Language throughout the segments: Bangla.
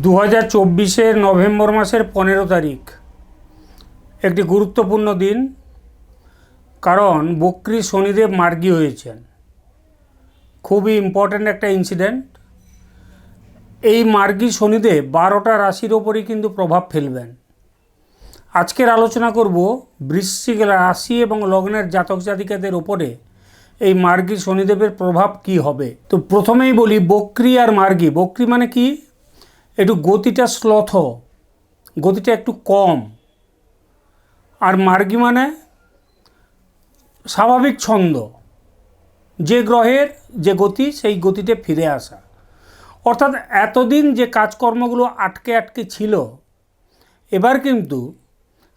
দু হাজার চব্বিশের নভেম্বর মাসের পনেরো তারিখ। একটি গুরুত্বপূর্ণ দিন, কারণ বক্রি শনিদেব মার্গী হয়েছেন। খুবই ইম্পর্ট্যান্ট একটা ইনসিডেন্ট এই মার্গী শনিদেব বারোটা রাশির ওপরই কিন্তু প্রভাব ফেলবেন। আজকের আলোচনা করব বৃশ্চিক রাশি এবং লগ্নের জাতক জাতিকাদের ওপরে এই মার্গী শনিদেবের প্রভাব কি হবে। তো প্রথমেই বলি বক্রি আর মার্গী। বক্রি মানে কি? একটু গতিটা স্লথ গতিটা একটু কম। আর মার্গী মানে স্বাভাবিক ছন্দ। যে গ্রহের যে গতি, সেই গতিতে ফিরে আসা। অর্থাৎ এতদিন যে কাজকর্মগুলো আটকে আটকে ছিল, এবার কিন্তু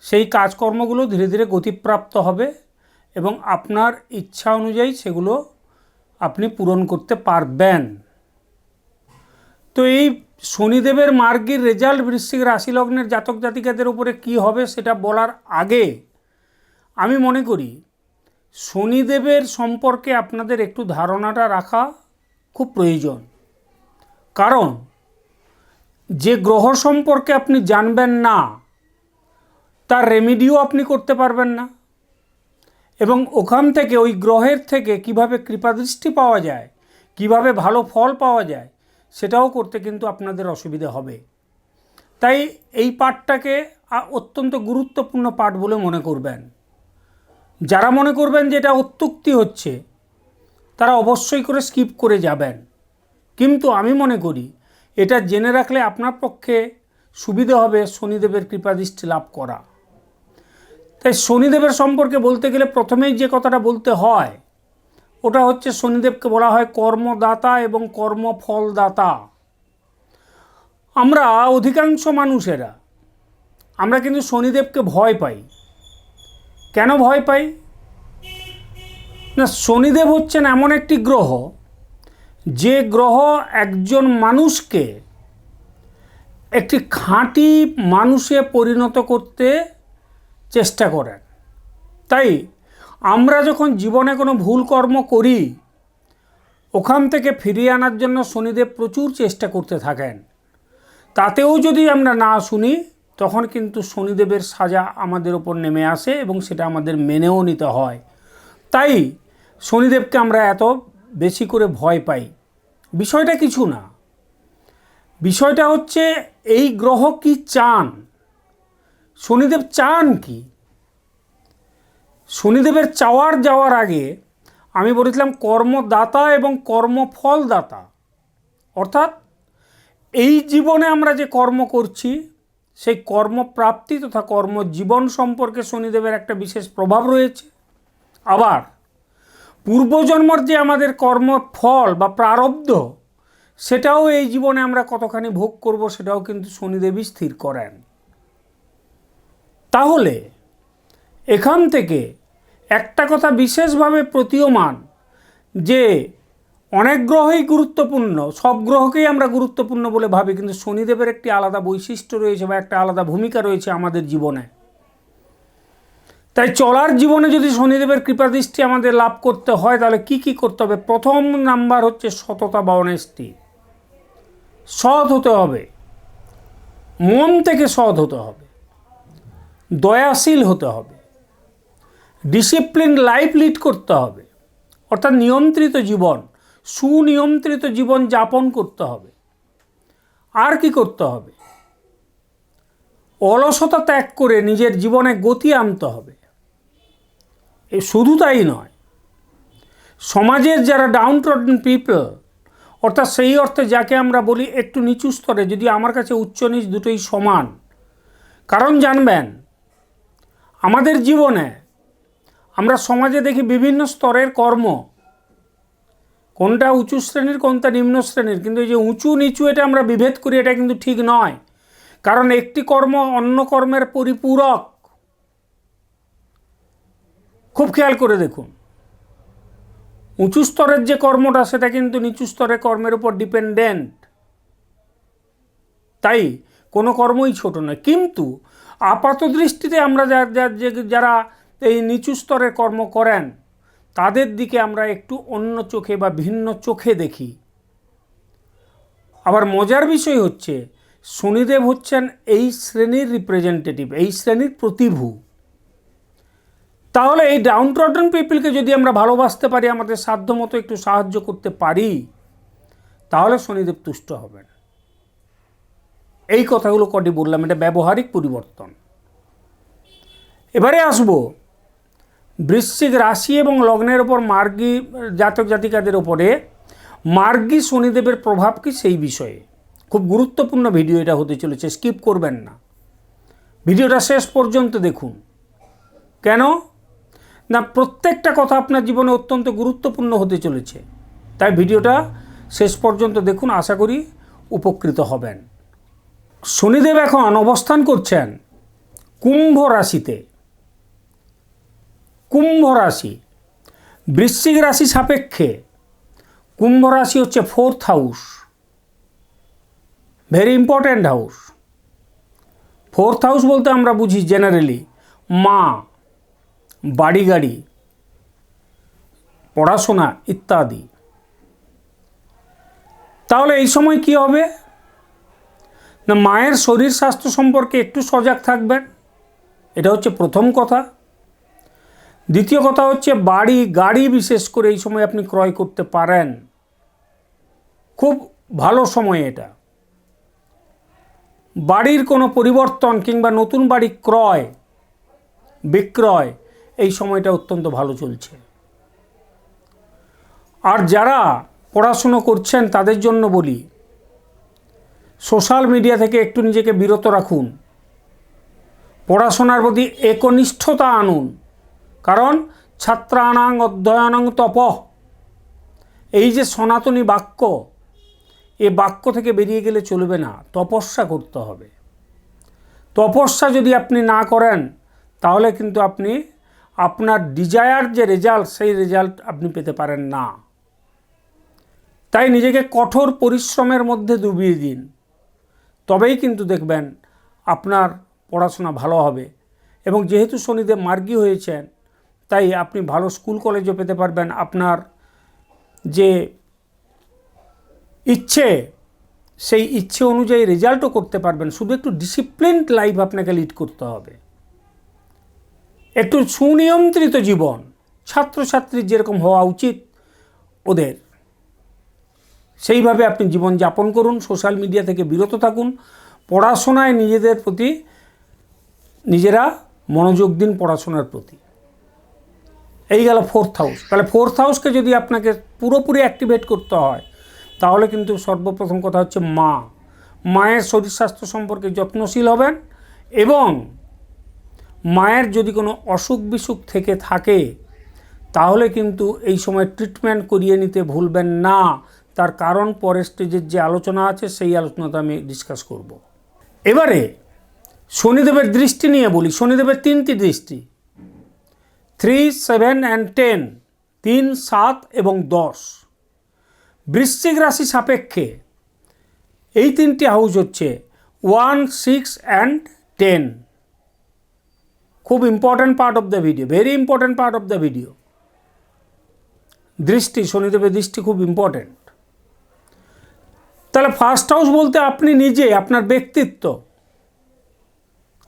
সেই কাজকর্মগুলো ধীরে ধীরে গতিপ্রাপ্ত হবে এবং আপনার ইচ্ছা অনুযায়ী সেগুলো আপনি পূরণ করতে পারবেন। তো এই শনিদেবের মার্গের রেজাল্ট বৃশ্চিক রাশি লগ্নের জাতক জাতিকাদের উপরে কি হবে সেটা বলার আগে আমি মনে করি, শনিদেবের সম্পর্কে আপনাদের একটু ধারণাটা রাখা খুব প্রয়োজন। কারণ, যে গ্রহ সম্পর্কে আপনি জানবেন না, তার রেমিডিও আপনি করতে পারবেন না। এবং ওখান থেকে, ওই গ্রহের থেকে কীভাবে কৃপাদৃষ্টি পাওয়া যায়, কীভাবে ভালো ফল পাওয়া যায় সেটাও করতে কিন্তু আপনাদের অসুবিধা হবে। তাই এই পাঠটাকে অত্যন্ত গুরুত্বপূর্ণ পাঠ বলে মনে করবেন। যারা মনে করবেন যে এটা অত্যুক্তি হচ্ছে, তারা অবশ্যই করে স্কিপ করে যাবেন। কিন্তু আমি মনে করি, এটা জেনে রাখলে আপনার পক্ষে সুবিধা হবে শনিদেবের কৃপাদৃষ্টি লাভ করা। তাই শনিদেবের সম্পর্কে বলতে গেলে প্রথমেই যে কথাটা বলতে হয় ওটা হচ্ছে শনিদেবকে বলা হয় কর্মদাতা এবং কর্মফলদাতা। আমরা অধিকাংশ মানুষেরা, আমরা কিন্তু শনিদেবকে ভয় পাই। কেন ভয় পাই? না, শনিদেব হচ্ছেন এমন একটি গ্রহ, যে গ্রহ একজন মানুষকে একটি খাঁটি মানুষে পরিণত করতে চেষ্টা করেন। তাই আমরা যখন জীবনে কোনো ভুল কর্ম করি, ওখান থেকে ফিরিয়ে আনার জন্য শনিদেব প্রচুর চেষ্টা করতে থাকেন। তাতেও যদি আমরা না শুনি, তখন কিন্তু শনিদেবের সাজা আমাদের ওপর নেমে আসে এবং সেটা আমাদের মেনেও নিতে হয়। তাই শনিদেবকে আমরা এত বেশি করে ভয় পাই। বিষয়টা কিছু না। বিষয়টা হচ্ছে, এই গ্রহ কি চান? শনিদেব চান কি? শনিদেবের চাওয়ার যাওয়ার আগে আমি বলেছিলাম কর্মদাতা এবং কর্মফলদাতা। অর্থাৎ এই জীবনে আমরা যে কর্ম করছি, সেই কর্মপ্রাপ্তি তথা কর্মজীবন সম্পর্কে শনিদেবের একটা বিশেষ প্রভাব রয়েছে। আবার পূর্বজন্মর যে আমাদের কর্মফল বা প্রারব্ধ, সেটাও এই জীবনে আমরা কতখানি ভোগ করব, সেটাও কিন্তু শনিদেবই স্থির করেন। তাহলে এখান থেকে একটা কথা বিশেষভাবে প্রতীয়মান, যে অনেক গ্রহই গুরুত্বপূর্ণ, সব গ্রহকেই আমরা গুরুত্বপূর্ণ বলে ভাবি, কিন্তু শনিদেবের একটি আলাদা বৈশিষ্ট্য রয়েছে বা একটা আলাদা ভূমিকা রয়েছে আমাদের জীবনে। তাই চলার জীবনে যদি শনিদেবের কৃপাদৃষ্টি আমাদের লাভ করতে হয়, তাহলে কি কি করতে হবে? প্রথম নাম্বার হচ্ছে সততা বা অনেস্টি সৎ হতে হবে। মন থেকে সৎ হতে হবে। দয়াশীল হতে হবে। ডিসিপ্লিন লাইফ লিড করতে হবে। অর্থাৎ নিয়ন্ত্রিত জীবন, সুনিয়ন্ত্রিত জীবন যাপন করতে হবে। আর কি করতে হবে? অলসতা ত্যাগ করে নিজের জীবনে গতি আনতে হবে। এ শুধু তাই নয়, সমাজের যারা ডাউন ট্রডেন পিপল অর্থাৎ সেই অর্থে যাকে আমরা বলি একটু নিচু স্তরে, যদি আমার কাছে উচ্চ নিচ দুটোই সমান, কারণ জানবেন, আমাদের জীবনে আমরা সমাজে দেখি বিভিন্ন স্তরের কর্ম। কোনটা উঁচু শ্রেণির, কোনটা নিম্ন শ্রেণির। কিন্তু এই যে উঁচু নিচু এটা আমরা বিভেদ করি, এটা কিন্তু ঠিক নয়। কারণ একটি কর্ম অন্য কর্মের পরিপূরক। খুব খেয়াল করে দেখুন। উঁচু স্তরের যে কর্মটা, সেটা কিন্তু নিচু স্তরের কর্মের উপর ডিপেন্ডেন্ট। তাই কোনো কর্মই ছোট নয়। কিন্তু আপাত দৃষ্টিতে আমরা যা- যারা এই নিচু স্তরের কর্ম করেন, তাদের দিকে আমরা একটু অন্য চোখে বা ভিন্ন চোখে দেখি। আবার মজার বিষয় হচ্ছে, শনিদেব হচ্ছেন এই শ্রেণির রিপ্রেজেন্টেটিভ এই শ্রেণির প্রতিভূ। তাহলে এই ডাউন ট্রডন পিপলকে যদি আমরা ভালোবাসতে পারি, আমাদের সাধ্য মতো একটু সাহায্য করতে পারি, তাহলে শনিদেব তুষ্ট হবেন। এই কথাগুলো কটি বললাম, এটা ব্যবহারিক পরিবর্তন। এবারে আসব বৃশ্চিক রাশি এবং লগ্নের ওপর মার্গী জাতক জাতিকাদের ওপরে মার্গী শনিদেবের প্রভাব কি সেই বিষয়ে? খুব গুরুত্বপূর্ণ ভিডিও এটা হতে চলেছে স্কিপ করবেন না। ভিডিওটা শেষ পর্যন্ত দেখুন। কেন? না, প্রত্যেকটা কথা আপনার জীবনে অত্যন্ত গুরুত্বপূর্ণ হতে চলেছে। তাই ভিডিওটা শেষ পর্যন্ত দেখুন, আশা করি উপকৃত হবেন। শনিদেব এখন অবস্থান করছেন কুম্ভ রাশিতে। কুম্ভ রাশি। বৃশ্চিক রাশি সাপেক্ষে কুম্ভ রাশি হচ্ছে fourth house very important house fourth house বলতে আমরা বুঝি জেনারেলি মা বাড়ি গাড়ি পড়াশোনা ইত্যাদি। তাহলে এই সময় কি হবে? না, মায়ের শরীর স্বাস্থ্য সম্পর্কে একটু সজাগ থাকবেন। এটা হচ্ছে প্রথম কথা। দ্বিতীয় কথা হচ্ছে বাড়ি, গাড়ি বিশেষ করে এই সময় আপনি ক্রয় করতে পারেন। খুব ভালো সময় এটা। বাড়ির কোনো পরিবর্তন কিংবা নতুন বাড়ি ক্রয়, বিক্রয়, এই সময়টা অত্যন্ত ভালো চলছে। আর যারা পড়াশুনো করছেন, তাদের জন্য বলি, সোশ্যাল মিডিয়া থেকে একটু নিজেকে বিরত রাখুন। পড়াশোনার প্রতি একনিষ্ঠতা আনুন। কারণ ছাত্রানাং অধ্যয়নং তপ। এই যে সনাতনী বাক্য, এ বাক্য থেকে বেরিয়ে গেলে চলবে না, তপস্যা করতে হবে। তপস্যা যদি আপনি না করেন, তাহলে কিন্তু আপনি, আপনার ডিজায়ার যে রেজাল্ট সেই রেজাল্ট আপনি পেতে পারেন না। তাই নিজেকে কঠোর পরিশ্রমের মধ্যে ডুবিয়ে দিন। তবেই কিন্তু দেখবেন আপনার পড়াশোনা ভালো হবে। এবং যেহেতু শনিদেব মার্গী হয়েছেন তাই আপনি ভালো স্কুল কলেজও পেতে পারবেন। আপনার যে ইচ্ছে, সেই ইচ্ছে অনুযায়ী রেজাল্টও করতে পারবেন। শুধু একটু ডিসিপ্লিনড লাইফ আপনাকে লিড করতে হবে। একটু সুনিয়ন্ত্রিত জীবন ছাত্রছাত্রীর যেরকম হওয়া উচিত ওদের। সেইভাবে আপনি জীবন যাপন করুন সোশ্যাল মিডিয়া থেকে বিরত থাকুন। পড়াশোনায় নিজেদের প্রতি নিজেরা মনোযোগ দিন পড়াশোনার প্রতি। এই গেল ফোর্থ হাউস তাহলে ফোর্থ হাউসকে যদি আপনাকে পুরোপুরি অ্যাক্টিভেট করতে হয়, তাহলে কিন্তু সর্বপ্রথম কথা হচ্ছে মা। মায়ের শরীর স্বাস্থ্য সম্পর্কে যত্নশীল হবেন এবং মায়ের যদি কোনো অসুখ বিসুখ থেকে থাকে, তাহলে কিন্তু এই সময় ট্রিটমেন্ট করিয়ে নিতে ভুলবেন না। তার কারণ পরের স্টেজের যে আলোচনা আছে, সেই আলোচনাটা আমি ডিসকাস করব। এবারে শনিদেবের দৃষ্টি নিয়ে বলি। শনিদেবের তিনটি দৃষ্টি। থ্রি, সেভেন অ্যান্ড টেন তিন, সাত এবং দশ। বৃশ্চিক রাশি সাপেক্ষে এই তিনটি হাউস হচ্ছে ওয়ান সিক্স অ্যান্ড টেন খুব important part of the video very important part of the video দৃষ্টি, শনিদেবের দৃষ্টি খুব ইম্পর্ট্যান্ট তাহলে ফার্স্ট হাউস বলতে আপনি নিজে, আপনার ব্যক্তিত্ব,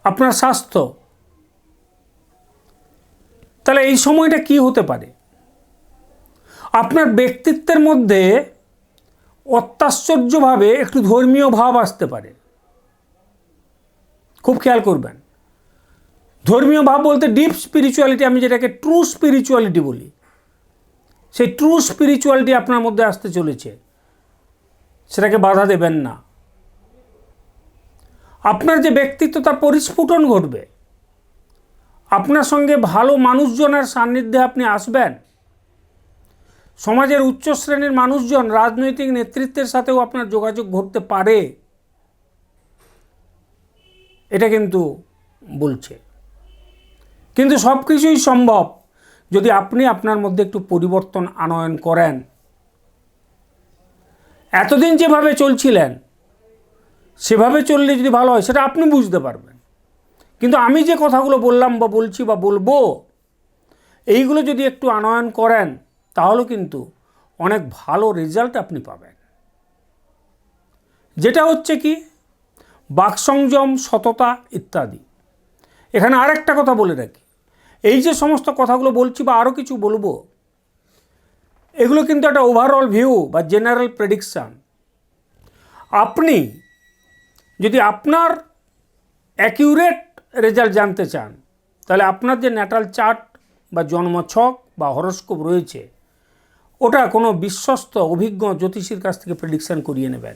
আপনার স্বাস্থ্য। তাহলে এই সময়টা কি হতে পারে? আপনার ব্যক্তিত্বের মধ্যে অত্যাশ্চর্যভাবে একটু ধর্মীয় ভাব আসতে পারে। খুব খেয়াল করবেন। ধর্মীয় ভাব বলতে ডিপ স্পিরিচুয়ালিটি আমি যেটাকে ট্রু স্পিরিচুয়ালিটি বলি। সেই ট্রু স্পিরিচুয়ালিটি আপনার মধ্যে আসতে চলেছে। সেটাকে বাধা দেবেন না। আপনার যে ব্যক্তিত্ব, তার পরিস্ফুটন ঘটবে। আপনার সঙ্গে ভালো মানুষজনের সান্নিধ্যে আপনি আসবেন। সমাজের উচ্চ শ্রেণির মানুষজন রাজনৈতিক নেতৃত্বের সাথেও আপনার যোগাযোগ ঘটতে পারে। এটা কিন্তু বলছে। কিন্তু সব কিছুই সম্ভব যদি আপনি আপনার মধ্যে একটু পরিবর্তন আনয়ন করেন। এতদিন যেভাবে চলছিলেন, সেভাবে চললে যদি ভালো হয়, সেটা আপনি বুঝতে পারবেন। কিন্তু আমি যে কথাগুলো বললাম বা বলছি বা বলব, এইগুলো যদি একটু আনয়ন করেন, তাহলে কিন্তু অনেক ভালো রেজাল্ট আপনি পাবেন। যেটা হচ্ছে কি, বাকসংযম, সততা ইত্যাদি। এখানে আরেকটা কথা বলে রাখি। এই যে সমস্ত কথাগুলো বলছি বা আরও কিছু বলব, এগুলো কিন্তু একটা ওভারঅল ভিউ বা জেনারেল প্রেডিকশান আপনি যদি আপনার অ্যাকিউরেট রেজাল্ট জানতে চান, তাহলে আপনার যে ন্যাটাল চার্ট বা জন্মছক বা হরস্কোপ রয়েছে, ওটা কোনো বিশ্বস্ত, অভিজ্ঞ জ্যোতিষীর কাছ থেকে প্রেডিকশান করিয়ে নেবেন।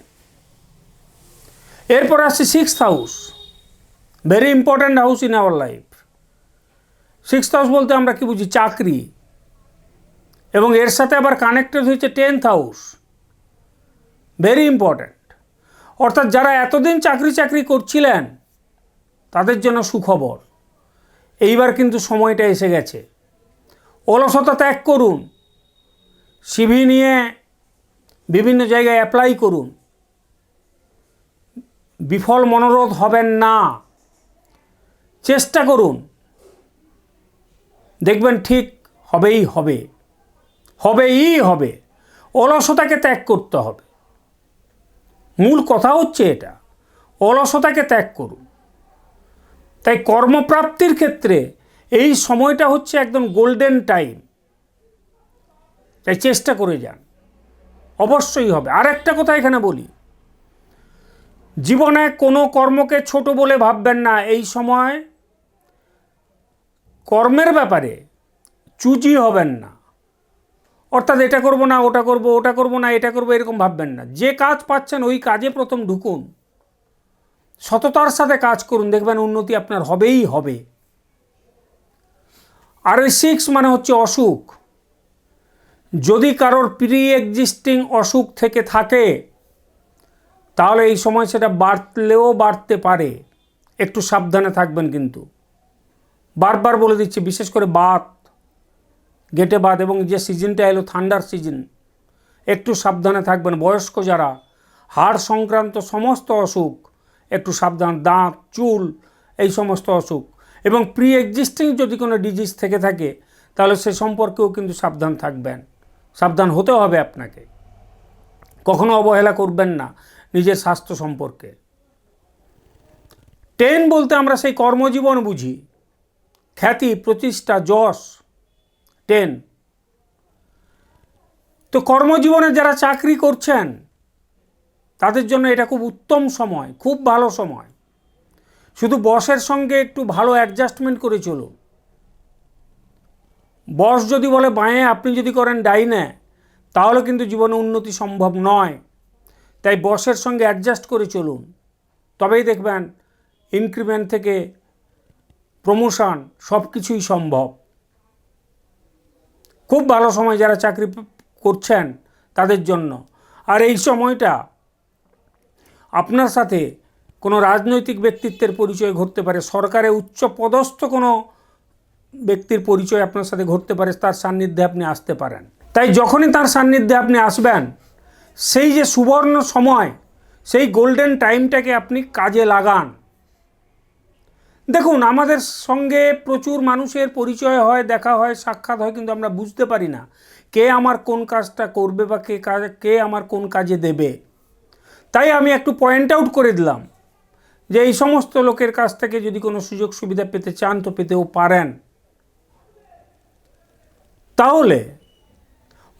এরপর আসছে six house very important house in our life six house বলতে আমরা কি বুঝি? চাকরি। এবং এর সাথে আবার কানেক্টেড হয়েছে টেন্থ হাউস ভেরি ইম্পর্ট্যান্ট অর্থাৎ যারা এতদিন চাকরি চাকরি করছিলেন তাদের জন্য সুখবর। এইবার কিন্তু সময়টা এসে গেছে। অলসতা ত্যাগ করুন। সিভি নিয়ে বিভিন্ন জায়গায় অ্যাপ্লাই করুন। বিফল মনোরোধ হবেন না। চেষ্টা করুন। দেখবেন ঠিক হবেই হবে। হবেই হবে। অলসতাকে ত্যাগ করতে হবে। মূল কথা হচ্ছে এটা। অলসতাকে ত্যাগ করুন। তাই কর্মপ্রাপ্তির ক্ষেত্রে এই সময়টা হচ্ছে একদম গোল্ডেন টাইম। তাই চেষ্টা করে যান। অবশ্যই হবে। আর একটা কথা এখানে বলি। জীবনে কোনো কর্মকে ছোট বলে ভাববেন না। এই সময় কর্মের ব্যাপারে চুজি হবেন না। অর্থাৎ এটা করব না, ওটা করব ওটা করব না, এটা করব, এরকম ভাববেন না। যে কাজ পাচ্ছেন ওই কাজে প্রথম ঢুকুন। সততার সাথে কাজ করুন, দেখবেন উন্নতি আপনার হবেই হবে। আর সিক্স মানে হচ্ছে অসুখ। যদি কারোর প্রি এক্সিস্টিং অসুখ থেকে থাকে, তাহলে এই সময় সেটা বাড়লেও বাড়তে পারে। একটু সাবধানে থাকবেন কিন্তু। বারবার বলে দিচ্ছি, বিশেষ করে বাত, গেটে বাত এবং যে সিজনটা এলো, ঠান্ডার সিজন, একটু সাবধানে থাকবেন। বয়স্ক যারা, হাড় সংক্রান্ত সমস্ত অসুখ একটু সাবধান, দাঁত, চুল, এই সমস্ত অসুখ। এবং প্রি এক্সিস্টিং যদি কোনো ডিজিজ থেকে থাকে, তাহলে সে সম্পর্কেও কিন্তু সাবধান থাকবেন। সাবধান হতে হবে আপনাকে। কখনো অবহেলা করবেন না নিজের স্বাস্থ্য সম্পর্কে। টেন বলতে আমরা সেই কর্মজীবন বুঝি। খ্যাতি, প্রতিষ্ঠা, যশ টেন তো কর্মজীবনে যারা চাকরি করছেন তাদের জন্য এটা খুব উত্তম সময়, খুব ভালো সময়। শুধু বসের সঙ্গে একটু ভালো অ্যাডজাস্টমেন্ট করে চলুন। বস যদি বলে, বাঁয়ে, আপনি যদি করেন ডাইনে, তাহলে কিন্তু জীবনে উন্নতি সম্ভব নয়। তাই বসের সঙ্গে অ্যাডজাস্ট করে চলুন। তবেই দেখবেন ইনক্রিমেন্ট থেকে প্রমোশন সব কিছুই সম্ভব। খুব ভালো সময় যারা চাকরি করছেন তাদের জন্য। আর এই সময়টা আপনার সাথে কোনো রাজনৈতিক ব্যক্তিত্বের পরিচয় ঘটতে পারে, সরকারে উচ্চ পদস্থ কোনো ব্যক্তির পরিচয় আপনার সাথে ঘটতে পারে, তার সান্নিধ্যে আপনি আসতে পারেন। তাই যখনই তার সান্নিধ্যে আপনি আসবেন, সেই যে সুবর্ণ সময়, সেই গোল্ডেন টাইমটাকে আপনি কাজে লাগান। দেখুন, আমাদের সঙ্গে প্রচুর মানুষের পরিচয় হয়, দেখা হয়, সাক্ষাৎ হয়, কিন্তু আমরা বুঝতে পারি না কে আমার কোন কাজটা করবে বা কে কাজ কে আমার কোন কাজে দেবে। তাই আমি একটু পয়েন্ট আউট করে দিলাম যে এই সমস্ত লোকের কাছ থেকে যদি কোনো সুযোগ সুবিধা পেতে চান তো পেতেও পারেন। তাহলে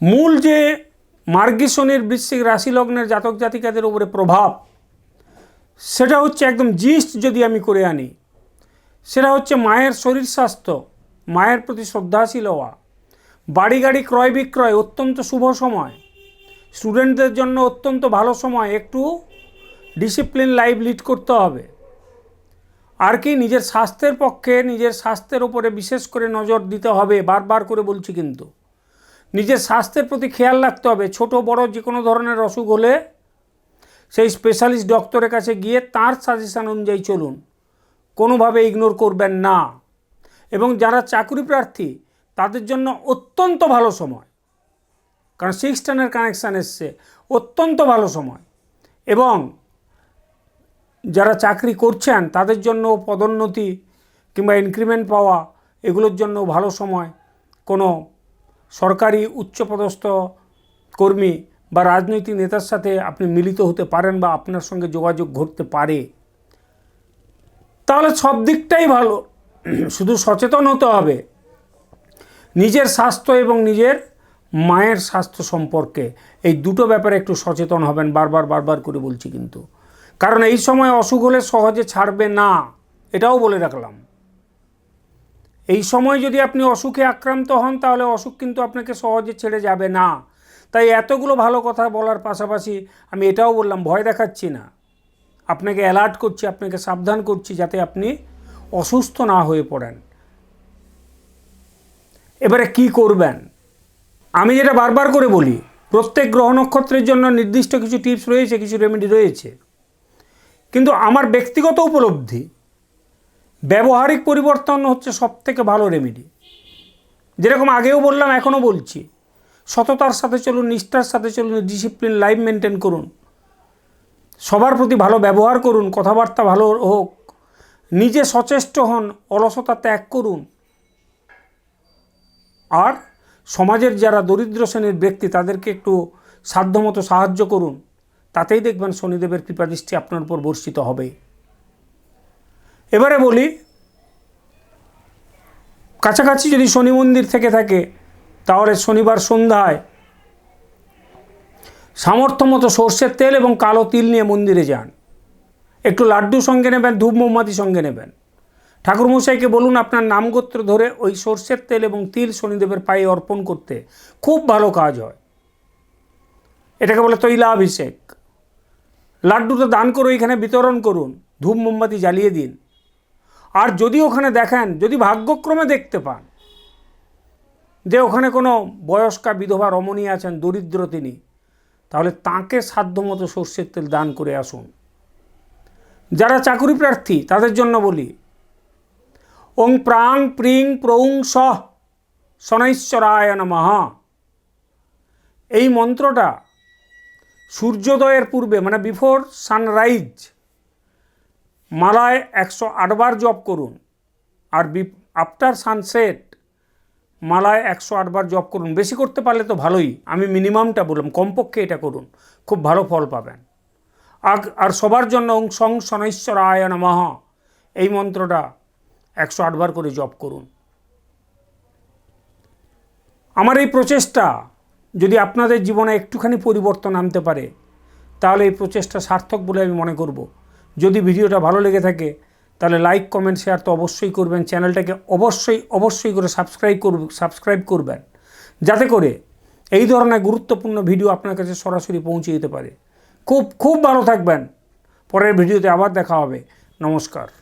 মূল যে মার্গী শনির বৃশ্চিক রাশি লগ্নের জাতক জাতিকাদের উপরে প্রভাব, সেটা হচ্ছে একদম জিস্ট যদি আমি করে আনি, সেটা হচ্ছে মায়ের শরীর স্বাস্থ্য, মায়ের প্রতি শ্রদ্ধাশীল হওয়া, বাড়ি গাড়ি ক্রয় বিক্রয় অত্যন্ত শুভ সময় স্টুডেন্টদের জন্য অত্যন্ত ভালো সময়, একটু ডিসিপ্লিন লাইফ লিড করতে হবে। আর কি নিজের স্বাস্থ্যের পক্ষে নিজের স্বাস্থ্যের ওপরে বিশেষ করে নজর দিতে হবে, বারবার করে বলছি কিন্তু। নিজের স্বাস্থ্যের প্রতি খেয়াল রাখতে হবে, ছোট, বড় যে কোনো ধরনের অসুখ হলে সেই স্পেশালিস্ট ডক্টরের কাছে গিয়ে তার সাজেশান অনুযায়ী চলুন। কোনোভাবে ইগনোর করবেন না। এবং যারা চাকরি প্রার্থী, তাদের জন্য অত্যন্ত ভালো সময়। কারণ সিক্স টেনের কানেকশান এসছে। অত্যন্ত ভালো সময়। এবং যারা চাকরি করছেন, তাদের জন্য পদোন্নতি কিংবা ইনক্রিমেন্ট পাওয়া, এগুলোর জন্য ভালো সময়। কোনো সরকারি উচ্চপদস্থ কর্মী বা রাজনৈতিক নেতার সাথে আপনি মিলিত হতে পারেন বা আপনার সঙ্গে যোগাযোগ ঘটতে পারে। তাহলে সব দিকটাই ভালো। শুধু সচেতন হতে হবে। নিজের স্বাস্থ্য এবং নিজের মায়ের স্বাস্থ্য সম্পর্কে। এই দুটো ব্যাপারে একটু সচেতন হবেন, বারবার বারবার করে বলছি কিন্তু। কারণ এই সময় অসুখ হলে সহজে ছাড়বে না, এটাও বলে রাখলাম। এই সময় যদি আপনি অসুখে আক্রান্ত হন, তাহলে অসুখ কিন্তু আপনাকে সহজে ছেড়ে যাবে না। তাই এতগুলো ভালো কথা বলার পাশাপাশি আমি এটাও বললাম, ভয় দেখাচ্ছি না। আপনাকে অ্যালার্ট করছি, আপনাকে সাবধান করছি যাতে আপনি অসুস্থ না হয়ে পড়েন। এবারে কি করবেন? আমি যেটা বারবার করে বলি, প্রত্যেক গ্রহ নক্ষত্রের জন্য নির্দিষ্ট কিছু টিপস রয়েছে, কিছু রেমেডি রয়েছে। কিন্তু আমার ব্যক্তিগত উপলব্ধি, ব্যবহারিক পরিবর্তন হচ্ছে সব থেকে ভালো রেমেডি যেরকম আগেও বললাম, এখনও বলছি, সততার সাথে চলুন, নিষ্ঠার সাথে চলুন ডিসিপ্লিন লাইফ মেনটেন করুন। সবার প্রতি ভালো ব্যবহার করুন, কথাবার্তা ভালো হোক, নিজে সচেষ্ট হন, অলসতা ত্যাগ করুন। আর সমাজের যারা দরিদ্র শ্রেণির ব্যক্তি, তাদেরকে একটু সাধ্যমতো সাহায্য করুন। তাতেই দেখবেন শনিদেবের কৃপাদৃষ্টি আপনার উপর বর্ষিত হবে। এবারে বলি, কাছাকাছি যদি শনি মন্দির থেকে থাকে, তাহলে শনিবার সন্ধ্যায় সামর্থ্য মতো সর্ষের তেল এবং কালো তিল নিয়ে মন্দিরে যান। একটু লাড্ডু সঙ্গে নেবেন, ধূপ মোমবাতি সঙ্গে নেবেন। ঠাকুরমশাইকে বলুন আপনার নামগোত্র ধরে ওই সর্ষের তেল এবং তিল শনিদেবের পায়ে অর্পণ করতে খুব ভালো কাজ হয়। এটাকে বলে তৈলাভিষেক। লাড্ডুটা দান করে ওইখানে বিতরণ করুন, ধূপ মোমবাতি জ্বালিয়ে দিন। আর যদি ওখানে দেখেন, যদি ভাগ্যক্রমে দেখতে পান যে ওখানে কোনো বয়স্কা বিধবা রমণী আছেন, দরিদ্র তিনি, তাহলে তাঁকে সাধ্যমতো সর্ষের তেল দান করে আসুন। যারা চাকুরি প্রার্থী, তাদের জন্য বলি ওং প্রাং প্রিং প্রৌং সহ শনৈশ্বরায় নমঃ। এই মন্ত্রটা সূর্যোদয়ের পূর্বে মানে বিফোর সানরাইজ মালায় একশো আটবার জপ করুন। আর বি আফটার সানসেট মালায় একশো আটবার জপ করুন। বেশি করতে পারলে তো ভালোই। আমি মিনিমামটা বললাম, কমপক্ষে এটা করুন। খুব ভালো ফল পাবেন। আর সবার জন্য ওং সং শনৈশ্বরায় নমঃ। এই মন্ত্রটা একশো আটবার করে জপ করুন। আমার এই প্রচেষ্টা যদি আপনাদের জীবনে একটুখানি পরিবর্তন আনতে পারে, তাহলে এই প্রচেষ্টা সার্থক বলে আমি মনে করব। যদি ভিডিওটা ভালো লেগে থাকে, তাহলে লাইক কমেন্ট শেয়ার তো অবশ্যই করবেন। চ্যানেলটাকে অবশ্যই অবশ্যই করে সাবস্ক্রাইব করব সাবস্ক্রাইব করবেন। যাতে করে এই ধরনের গুরুত্বপূর্ণ ভিডিও আপনার কাছে সরাসরি পৌঁছে যেতে পারে। খুব খুব ভালো থাকবেন। পরের ভিডিওতে আবার দেখা হবে। নমস্কার।